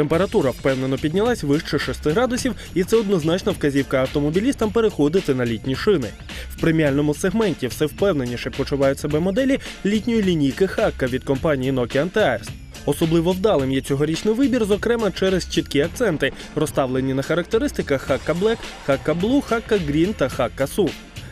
Температура впевнено піднялась вище 6 градусів, і це однозначно вказівка автомобілістам переходити на літні шини. В преміальному сегменті все впевненіше почувають себе моделі літньої лінійки Хакка від компанії Nokia Antares. Особливо вдалим є цьогорічний вибір, зокрема через чіткі акценти, розставлені на характеристиках Hakka Blue, Hakka Green та Hakka SUV.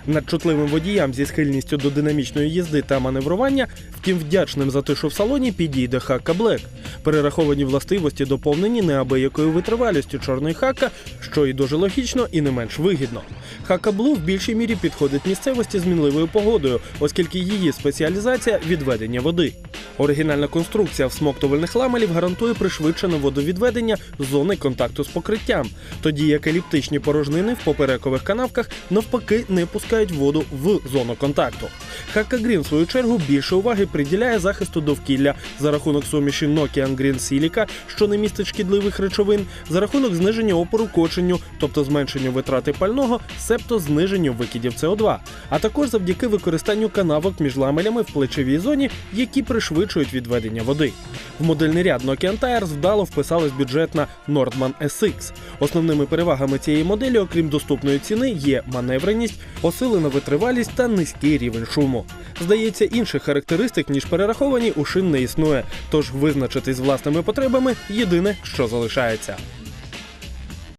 Надчутливим водіям зі схильністю до динамічної їзди та маневрування, втім вдячним за те, що в салоні підійде Хака Блек. Перераховані властивості доповнені неабиякою витривалістю чорної хака, що і дуже логічно і не менш вигідно. Хака Блу в більшій мірі підходить місцевості з мінливою погодою, оскільки її спеціалізація відведення води. Оригінальна конструкція всмоктувальних ламелів гарантує пришвидшене водовідведення зони контакту з покриттям, тоді як еліптичні порожнини в поперекових канавках навпаки не пускають воду в зону контакту. Green, в свою чергу, більше уваги приділяє захисту довкілля. За рахунок суміші Nokian Green Silica, що не містить шкідливих речовин, за рахунок зниження опору коченню, тобто зменшенню витрати пального, себто зниженню викидів СО2, а також завдяки використанню канавок між ламелями в плечовій зоні, які пришвидшують відведення води. В модельний ряд Nokia Tires вдало вписалась бюджетна Nordman SX. Основними перевагами цієї моделі, окрім доступної ціни, є маневреність, посилена витривалість та низький рівень шуму. Здається, інших характеристик, ніж перераховані, у шин не існує, тож визначитись власними потребами єдине, що залишається.